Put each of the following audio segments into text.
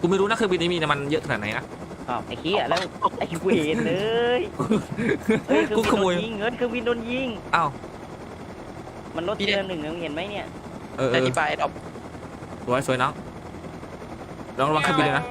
กูไม่รู้นะเครื่องบินนี้มีน้ำมันเยอะขนาดไหนนะ อ้าวไอ้ขี้ยแล้วไอ้เวนเลยเฮ้ยเครื่กูองบินขโมโดยนยิงเฮ้ยเครื่องบินโดนยิง อ้าวมันลดทีละหนึ่งนะมึงเห็นไหมเนี่ยเออเอแต่อที่ปลายดอกสวยสวยน้องลองระวังเครื่องบินเลยนะ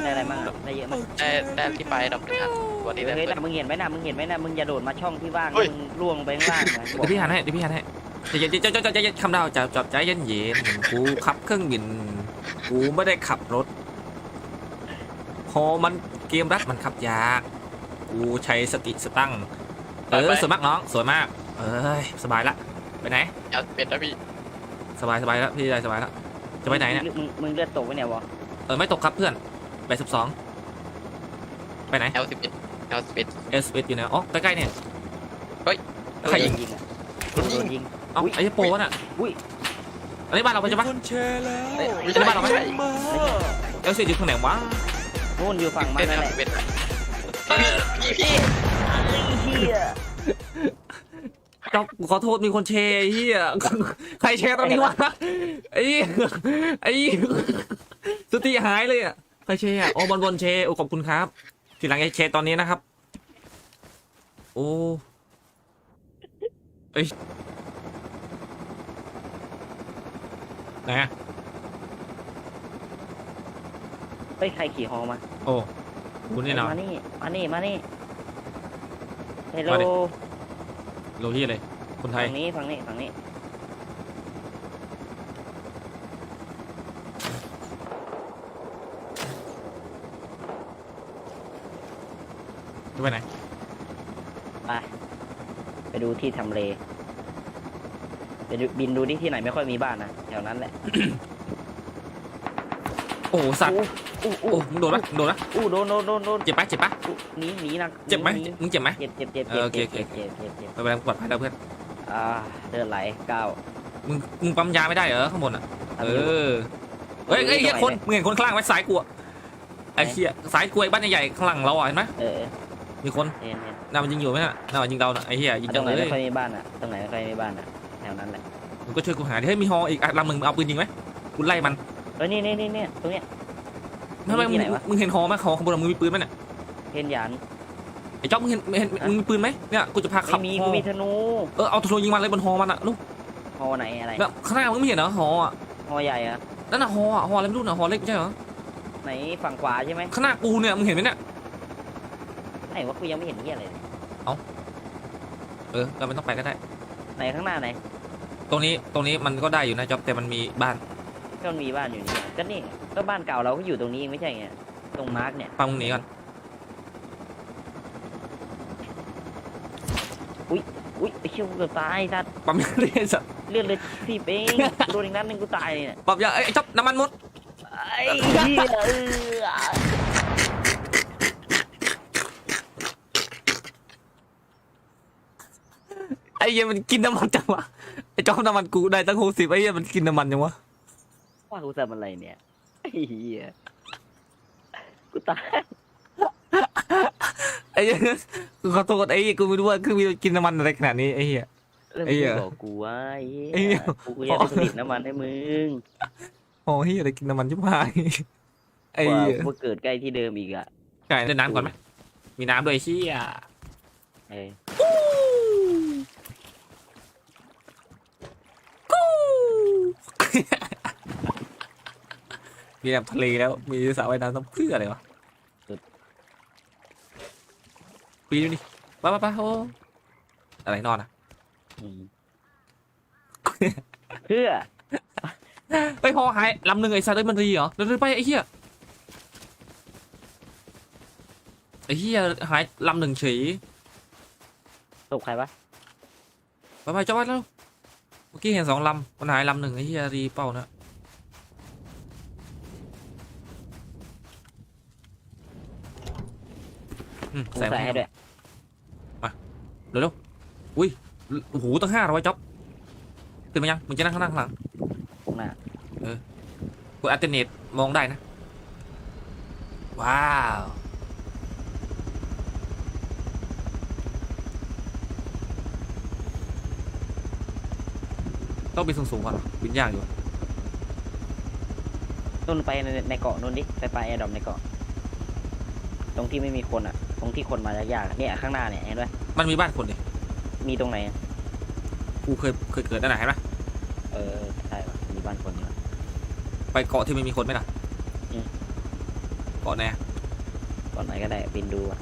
ได้อะไรบ้างอะได้เยอะมากแต่แต่ที่ปลายดอกหนึ่งอันตัวนี้เฮ้ได้ยเปิดแต่มึงเห็นไหมนะมึงเห็นไหมนะมึงอย่าโดดมาช่องที่ว่างเฮ้ยมึงล่วงลงไปข้างล่างนะเดี๋ยวพี่หันให้เดี๋ยวพี่หันให้ใจเย็นใจเย็นใจเย็นใจเย็นคำดาวจับจับใจเย็นเย็นกูขับเครื่องบิน กูไม่ได้ขับรถ พอมันเกมรัดมันขับยาก กูใช้สติสตั้งค์เออ สวยมากน้อง สวยมาก เอ้ย สบายละ ไปไหนอยากเป็นนะพี่ สบายสบายแล้วพี่ได้สบายแล้ว จะไปไหนเนี่ย มึงมึงเลือดตกไปเนี่ยวะ เออ ไม่ตกครับเพื่อนแปดสิบสอง ไปไหนแอลสิบเอ็ดแอลสิบเอ็ดเอสเอยู่ไหน อ๋อ ใกล้ๆเนี่ย เฮ้ยแล้วใครยิง โดนอะโดนยิง เอ้าอุ๊ยไอ้โปรวะน่ะ อุ๊ย อันนี้บ้านเราไปใช่ปะ คนแชร์แล้วเอ้ยไม่จะใช่ได้บ้านเราไหมไม่ใช่เอลเซียอยู่ตรงไหนวะนู่นอยู่ฝั่งมันเป็นแอนั่นลแหละสิบเอ็ดพี่พี่ไอ้เหี้ยเจ้าขอโทษมีคนแชร์ไอ้เฮียใครแชร์ตอนนี้วะไอ้เหี้ยไอ้เหี้ยสติหายเลยอะใครแชร์อะอ๋อบอลบอลแชร์โอ้ขอบคุณครับ ทีหลังจะแชร์ตอนนี้นะครับ โอ้เอ้ยไห นอะเฮ้ยใครขี่ฮอมาโอ้คุณนี่เนาะมานี่ มานี่ มานี่เฮลโลมาดิโลที่เลยคนไทยฝั่งนี้ฝั่งนี้ฝั่งนี้จะไปไหน ไป ไปดูที่ทำเล ไปดูบินดูที่ที่ไหนไม่ค่อยมีบ้านนะแถวนั้นแหละโอ้สัตว์อู้โอ้อู้มึงโดนปะโดนปะอู้โดนโดนโดนโดนเจ็บปะเจ็บปะอู้หนีหนีนะเจ็บไหมนีมึงเจ็บไหมเจ็บเจ็บเจ็บเอเจ็อบโอเคเจ็บโอเคเจ็บเจ็บเจ็บไปไปปลอดภัยแล้วเพื่อนอ่าเลือดไหลก้าวมึงมึงปั๊มยาไม่ได้เหรอข้างบนอะเอทำยู่อเฮ้ยเฮ้ยเฮียตรงไหนคนมึงเห็นคนข้างล่างไหมสายกูอะไอ้เฮียสายกูไอ้บ้านใหญ่ๆข้างหลังเราอะเห็นไหมเออมีคนเห็นเห็นน่ามันยิงอยู่ไหมน่ะน่ามันยิงเราน่ะไอ้เฮียยิงตจัรงงไหนเลไม่ยค่อยมีบ้านอะตรงไหนไม่ค่อยมีบ้านอะแถ วนั้นแหละมึงก็ช่วยกูหาดิเฮ้ยมีฮออีกอะลำมึงมึงเอาปืนยิงไหมกูไล่มันเออนี่นี่นี่นี่ตรงเนี้ย ทำไมมึที่งไหนวะ มึงเห็นฮอไหมฮอข้างบนอะมึงมีปืนไหมเนี่ยเห็นหยาน ไอ้จ๊อบมึงเห็นเห็นมึงมีปืนไหมเนี่ยกูจะพาขัไม่บมีฮกูอมีธนูเออเอาธนูยิงมันเลยบนฮอมันอะลูกฮอไหนอะไรแบบข้างหน้ามึงไม่เห็นเหรอฮออะฮอใหญ่อะนั่นน่ะฮออะฮออะไรไม่รู้น่ะฮอเล็กไม่ใช่เหรอไหนฝั่งขวาใช่ไหมข้างหน้ากูเนี่ยมึงเห็นไหมเนี่ยไหนว่ากูยังไม่เห็นเหี้ยอะไรเลยเออเราไม่ต้องไปก็ได้ไหนข้างหน้าไหน ตรงนี้ตรงนี้มันก็ได้อยู่นะจ๊อบแต่มันมีบ้านก็มันมีบ้านอยู่นี่ก็นี่ก็บ้านเก่าเราก็อยู่ตรงนี้เองไม่ใช่ไงตรงมาร์กเนี่ยฟังมึงหนีก่อนอุ้ยไอ้เชี่ยกูเกือบตายสัตว์ปั๊มยาเลยไอ้สัตว์เลือดเลยสิบเองโดนอีกนัดหนึงกูตายเลยเนี่ยปั๊มยาเอ้ยไอ้จ๊อบน้ำมันหมดไอ้เหี้ยเออไอ้เหี้ยมันกินน้ำมันจังวะ ไอ้จ๊อบน้ำมันกูได้ตั้งหกสิบไอ้เหี้ยมันกินน้ำมันยังวะว่ากูทำอะไรเนี่ยไอ้เหี้ยกูตายไอ้เหี้ยกูขอโทษไอ้เหี้ยกูไม่รู้ว่าคือมีกินน้ำมันอะไรขนาดนี้ไอ้เหี้ยแล้วไอ้มึเหี้งยบอกกูว่าไอ้ไอ้เหี้เหี้ย ยกูก็ยังไปผลิตน้ำมันให้มึงโอ้เหี้ยอะไรกินน้ำมันชิบหายไอ้กว่าเหี้ยกูเกิดใกล้ที่เดิมอีกอะ ไก่เล่นน้ำก่อนไหมมีน้ำด้วยไอ้เหี้ยเออ มีน้ำทะเลแล้ว มีสระว่ายน้ำต้องเพื่ออะไรวะปีนดิไป้าป้าป้าโอ้อะไรนอนอะอืมเพื่อไปพอหายลำหนึ่งไอ้สัตว์เอ้ยมันดีเหรอเดินๆไปไอ้เหี้ยไอ้เหี้ยหายลำหนึ่งเฉยตกใครวะไปไปจ้าวัดแล้วเมื่อกี้เห็นสองลำมันหายลำหนึ่งไอ้เหี้ยรีเป้านะอืมกูใส่ใส่มาให้ด้วย เร็วๆอุ้ยโอ้โหตั้งห้าร้อยจ๊อบขึ้นมายังมึงจะนั่งข้างหน้าข้างหลังตรงหน้ากดอัลเทอร์เนทมองได้นะ ว้าว ต้องบินสูงๆก่อนบินยากอยู่นุ่นไปในในเกาะนุ่นดิไปปลาแอร์ดรอปในเกาะ ตรงที่ไม่มีคนอะ ตรงที่คนมายากๆอะเนี่ยข้างหน้าเนี่ยเห็นไหมมันมีบ้านคนดิมีตรงไหนอะกูเคยเคยเกิดนั่นไหนะเห็นไหมเออใช่ว่ะมีบ้านคนอยู่อะไปเกาะที่ไม่มีคนไหมล่ะอืม เกาะไหนอะก่อนไหนก็ได้บินดูอะ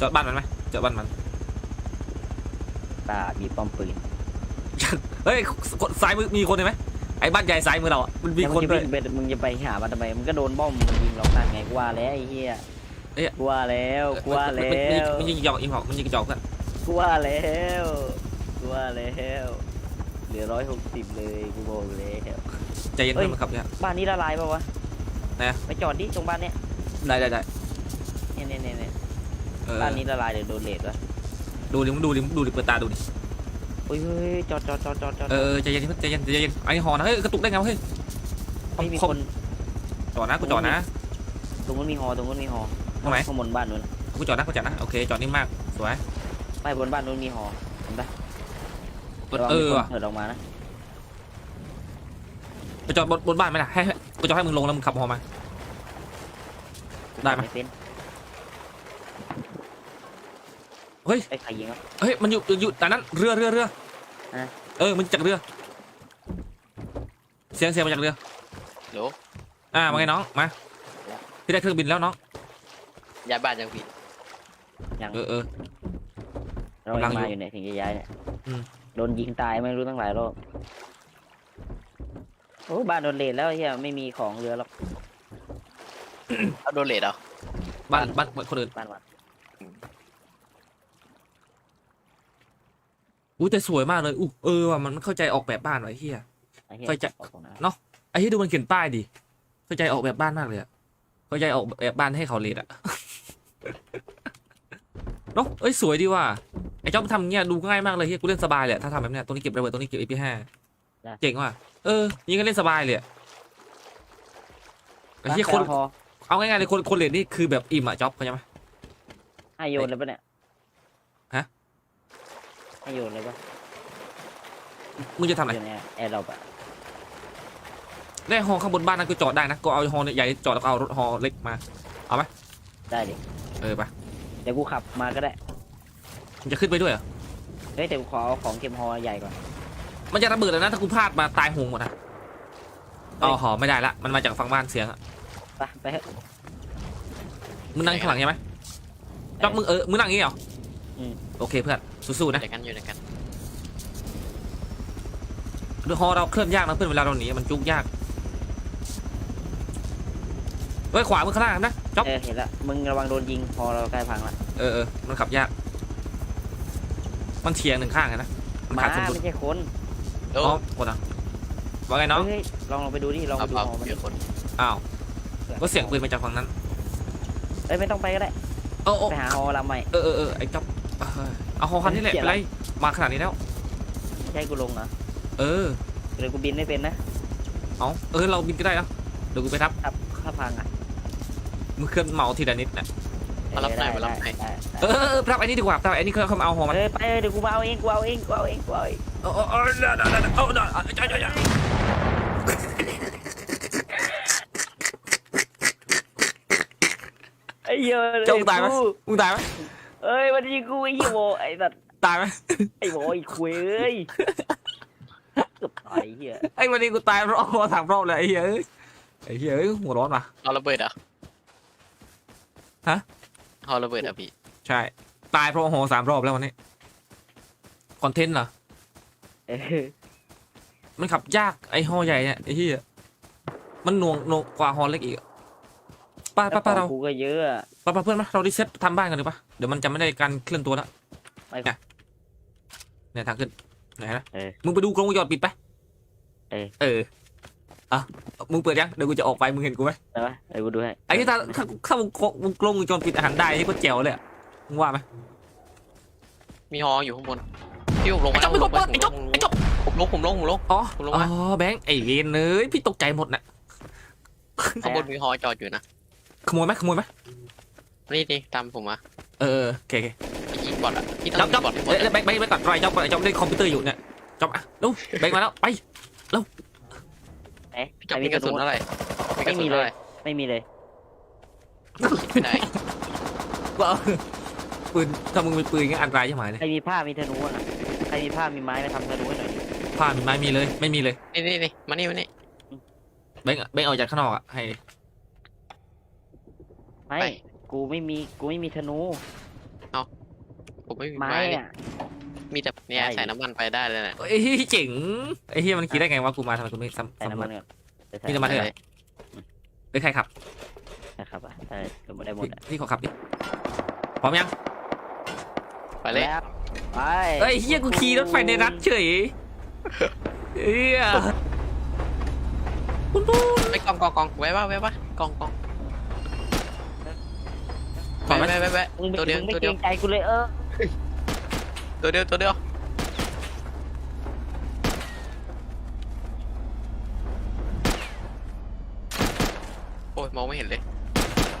จอดบ้านมันไหมจอดบ้านมัน ตามีป้อมปืนเฮ้ยคนซ้ายมือมีคนเห็นไหมไอ้บ้านใหญ่ซ้ายมือเราอะมันมีแล้วคนมึงด้จะวยวิ่งไปมึงจะไปหามันทำไมมึงก็โดนบ้อมยิงหรอกนั่นไงกูว่าแล้วไอ้เหี้ยเอ๊ะกูว่าแล้วกูว่าแล้มันวยิงมันยิงจอกยิงหอกมันยิงจอกกันกูว่าแล้วกูว่าแล้วเหลือร้อยหกสิบเลยกูบอกแล้วใจเย็นเอ้ยเพื่อนมันขับเนี่ยบ้านนี้ละลายป่าวะไหนอะไปจอดดิตรงบ้านเนี้ยได้ได้ได้เนี่ยเนี่ยเนี่ยเนี่ยเออบ้านนี้ละลายหรือโดนเลดวะ ดูดิมึงดูดิมึงดูดิเปิดตาดูดิเฮ้ยเฮ้ยจอดจอดจอดจอดจอดเออใจเย็นใจเย็นใจเย็นไอ้หอนะเฮ้ยกระตุกได้ไงวะเฮ้ยไม่มีคนจอดนะกูจอดนะตรงนู้นมีฮอตรงนู้นมีฮอตรงไหนข้างบนบ้านนู้นกูจอดนะกูจอดนะโอเคจอดนิ่มมากสวยไม่บนบ้านนู้นมีฮอเห็นปะเปิดระวังเอมีอคนว่ะเปิดออกมานะไปจอดบนบนบ้านไหมล่ะให้ให้กูจอดให้มึงลงแล้วมึงขับหอมาได้ไหม เป็นเฮ้ย ไอ้ใครยิงวะ เฮ้ย มันอยู่อยู่แต่นั้นเรือเรือเรือฮะ เออ มันจากเรือ เสียงเสียงมาจากเรือ โหลอ่ามาไงน้อง มาพี่ได้เครื่องบินแล้วน้องย้ายบ้านยังพี่ยังเออเออ เรากำลัยังงมาอยู่อยู่เนี่ยถึงจะย้ายเนี่ยอืม โดนยิงตายไม่รู้ตั้งหลายรอบโอ้บ้านโดนเลดแล้วไอ้เฮียไม่มีของเรือหรอกเอาโดนเลดเหรอบ้านบ้านคนอื่น บ้านวัด อุ้ยแต่สวยมากเลยอู้เออว่ะมันเข้าใจออกแบบบ้านไว้เฮีย ไอ้เฮียเคยจะ ออกตรงนั้นไอ้ที่ดูมันเขียนป้ายดิเข้าใจออกแบบบ้านมากเลยอะเข้าใจออกแบบบ้านให้เขาเลดอะ เนาะเอ้ยสวยดีว่ะไอ้เจ้ามันทำอย่างเงี้ยดูง่ายมากเลยเฮียกูเล่นสบายเลยอะถ้าทำแบบเนี้ยตรงนี้เก็บระเบิดตรงนี้เก็บ AP5 เจ๋งว่ะเออยิงกันเล่นสบายเลยอะไอ้เฮียคน พอเอาง่ายๆเลยคนคนเลดนี่คือแบบอิ่มอะจ๊อบเข้าใจไหมให้โยนเลยปะเนี่ยฮะ ให้โยนเลยปะมึงจะทำอะไรโยนแอร์แอร์เราปะได้ฮอข้างบนบ้านนั้นกูจอดได้นะก็เอาฮอใหญ่จอดแล้วก็เอารถฮอเล็กมาได้ดิ เออไปเดี๋ยวกูขับมาก็ได้มึงจะขึ้นไปด้วยเหรอ เฮ้ยแต่กูขอเอาของเก็บฮอใหญ่ก่อน มันจะระเบิดแล้วนะถ้ากูพลาดมาตายหงหมดนะเฮ้อ๋ยอหอไม่ได้ละ มันมาจากฝั่งบ้านเสียงอะไปไปเถอะมึงนั่งข้างหลังใช่ไหมจ๊อบมึงเออ มึงนั่งอย่างงี้เหรอ อมโอเคเพื่อนสู้ๆนะเดี๋ยวกันอยู่เดี๋ยวกันเรือฮอเราเคลื่อนยากนะเพื่อนเวลาเราหนีมันจุกยากเฮ้ยขวามึงข้างหน้านะจ๊อบเออเห็นละมึงระวังโดนยิงฮอเราใกล้พังละเออเออมันขับยาก มันเทียงหนึ่งข้างอะนะมันมาขาดสมดุลไม่ใช่คนโอ้อ๋อคนอะว่าไงน้องเฮ้ยลองลองไปดูดิลองเอาไปดูเอาฮอมันเดี๋ยวคนอ้าวก็เสียงปืนมาจากฝั่งนั้นเอ้ยไม่ต้องไปก็ได้ โอ้โอ้ไปหาฮอลำใหม่เออเออเออไอ้จ๊อบ เออเอาฮอคันนี้แหละเสียไปละไรมาขนาดนี้แล้ว ใช่กูลงเหรอเออ เดี๋ยวกูบินไม่เป็นนะเอาเออเราบินก็ได้แล้วเดี๋ยวกูไปรับครับถ้าพังอะมึงเคลื่อนเมาทีละนิดนะมารับหน่อยมารับหน่อยได้ได้เออเออเออรับไอ้นี่ดีกว่ารับไอ้นี่เขาเขามาเอาฮอมันเออไปเออเดี๋ยวกูมาเอาเองกูเอาเองกูเอาเองกูเอาเองเออเออเออเดี๋ยวเดี๋ยวเดี๋ยวเอาเดี๋ยวเอาเดี๋ยวเดี๋ยวเดี๋ยวไอ้เหี้ยเจ้ามึงตายไหมกูมึงตายไหม เอ้ยมันยิงกูไอ้เหี้ยโวไอ้สัตว์ตายไหมไอ้โวไอ้คุยเอ้ยเกือบตายไอ้เหี้ยไอ้วันนี้กูตายเพราะฮอสามรอบเลยไอ้เหี้ยเอ้ยไอ้เหี้ยเอ้ยหัวร้อนว่ะ เอาระเบิดเหรอะฮะ เอาระเบิดเหรอะพี่ ใช่ ตายเพราะฮอสามรอบแล้ววันนี้คอนเทนต์เหรอ เออมันขับยากไอ้ฮอใหญ่เนี่ยไอ้เหี้ยมันหน่วงหน่วงกว่าฮอเล็กอีกอะไป้าป้าป้าเรากูก็เยอะอะป้าป้าเพื่อนมาเราดิเซ็ตทำบ้านกันดีป่ะเดี๋ยวมันจะไม่ได้การเคลื่อนตัวแล้วไปเนี่ยเนี่ยทางขึ้นไหนนะเออมึงไปดูกล้องวงจรปิดไปเออ เอออะมึงเปิดยังเดี๋ยวกูจะออกไปมึงเห็นกูไหมได้ปะเดี๋ยวกูดูให้ไอ้ที่ถ้าถ้าถ้ามึงมึงกล้องวงจรปิดอาหารได้นี่ก็แจ๋วเลยอะมึงว่าไหม มีฮออยู่ข้างบนพี่ผมลงไอ้มาจ๊อบผไม่มกลดงเปิมาดไอ้จ๊อบไอ้จ๊อบ ผมลงผมลงผมลง อ๋อ ผมลงอ๋มา อแบงค์ไอ้เวนเอ้ยพี่ตกใจหมดน่ะข้างบนมีฮอจอดอยู่นะ ขโมยไหมขโมยไหมนี่นี่ตามผมมาเออโอเคโอเคยิงบอลอะพี่ต้จ๊ออบงจ๊ยิอบงบอลให้หมดเอ้ยแบงค์แบงค์ไปก่อนรอยจ๊อบก่อนไอ้จ๊อบเล่นคอมพิวเตอร์อยู่เนี่ยจ๊อบอะลูกแบงค์มาแล้วไปอ๊ะพี่ใคจัรบมีมีกระสุนธนูเท่าไหร่มีกระสุนไม่มีเลยเท่าไหร่ไม่มีเลยคิดไม่ได้กูเอาปืนถ้ามึงมีปืนงั้นอันตรายใช่ไหมเลยใครมีผ้ามีธนูอะใครมีผ้ามีไม้ไปทำธนูให้หน่อยดิผ้ามีไม้มีเลยไม่มีเลยนี่นี่นี่มานี่มานี่เบ้งเบ้งเอาจากข้างนอกอะให้ ไม่ ไป กูไม่มี กูไม่มีธนู ผมไม่มีไม้ไม้เลยอะ มีแต่เนี่ยได้ใส่น้ำมันไปได้เลยนะเอ้ยเจ๋งไอ้เฮียมันคิดได้ไงวะกูมาทำไมกูไม่ซ้ำใส่ซ้ำน้ำมัมันน ก่อนจะใส่มีน้ำมันด้วยเหรอ หรือใครขับนะครับอะใช่สมมติได้หมดพี่อะพี่ขอขับดิพร้อมยังไปเลย แล้วไปเอ้ยเฮียกูขี่รถไฟในรัฐเฉยเฮียปุ้นปุ้นไปกองกองกองไว้ป่ะไว้ป่ะกองกองก่อน ไหมไว้ไว้ไว้มึงไม่ตัวเดียวมึงไม่ตัวเกเดีรยวงใจกูเลยเออตัวเดียวตัวเดียวโอ้ยมองไม่เห็นเลย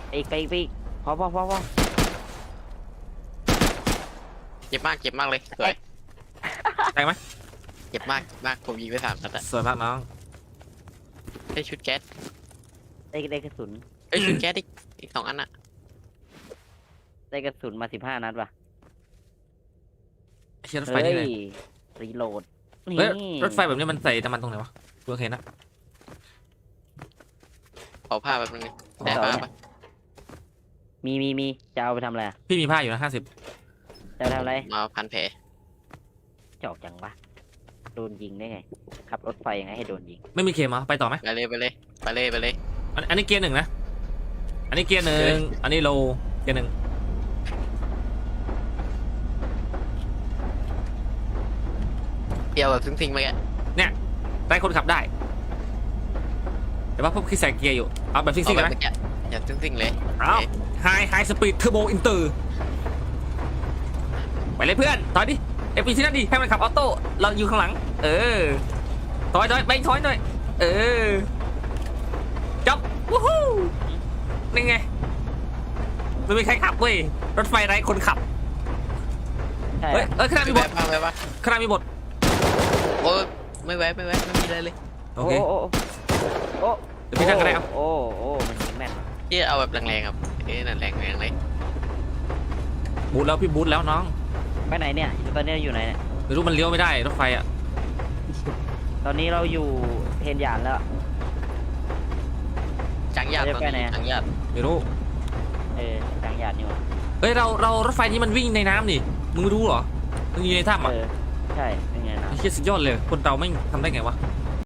ไปอีกไปอีกไปอีกพอพอพอพอเจ็บมากเจ็บมากเลยสวยแตงไหม เจ็บมากเจ็บมากผมยิงไปสามนัดอะสวยมากน้อง ได้ชุดแก๊สได้ได้กระสุนเอ้ยชุดแก๊สอีกอีกสองอันอะ ได้กระสุนมาสิบห้านัดว่ะเฮียรถไฟเฮ้นี่ยเลยรีโหลดนี่เฮ้ยรถไฟแบบนี้มันใส่น้ำมันตรงไหนวะกูเคยเห็นนะขอผ้าแบบนึงได้ผ้าปะมีมีมีจะเอาไปทำอะไรอะพี่มีผ้าอยู่นะห้าสิบจะเอาไปทำอะไรมาพันแผลจอกจังวะโดนยิงได้ไงขับรถไฟยังไงให้โดนยิง ไม่มีเคมเหรอไปต่อไหมไปเลยไปเลยไปเลยไปเลยอันอันนี้เกียร์หนึ่งนะ อันนี้เกียร์หนึ่งอันนี้โลเกียร์หนึ่ง เดียวแบบซิงๆไปแกได้คนขับได้ แต่ว่าพวกคือใส่เกียร์อยู่ เอาแบบซิ่เอางๆแบกันบไหมเมื่อกี้อย่าซิงๆเลยเอาไฮไฮสปีดเทอร์โบอินเตอร์ไปเลยเพื่อนถอยดิเอฟพีซีนั่นดิให้มันขับออโต้เราอยู่ข้างหลัง เออถอยถอยไปถอยหน่อยเออจับวู้ฮู้นี่ไงไม่มีใครขับเว้ยรถไฟไร้คนขับ ใช่เฮ้ยอะเอ้ยข้างหน้ามีบแวะทมาแวะมาข้างหน้ามีบท โอ้ยไม่แวะไม่แวะไม่มีอะไรเลยโอโอ้เคโอ้โอ้เดี๋ยวพี่นั่งก็ได้เอาโอ้โอ้มันยิงแม่นว่ะที่เอาแบบแรงๆครับเอ๊ะนั่นแรงแรงเลยบูทแล้วพี่บูทแล้วน้องไปไหนเนี่ยตอนนี้เราอยู่ไหนเนี่ยไม่รู้มันเลี้ยวไม่ได้รถไฟอะตอนนี้เราอยู่เทนยานแล้วจังหยาดจะตอนไปไหนนี้อะจังหยาดไม่รู้เออจังยานนี่หว่าเฮ้ยเราเรารถไฟนี้มันวิ่งในน้ำนี่มึงไม่รู้เหรอมันอยู่ในถ้ำอะเออใช่ เฮียสุดยอดเลย คนเราไม่ทำได้ไงวะ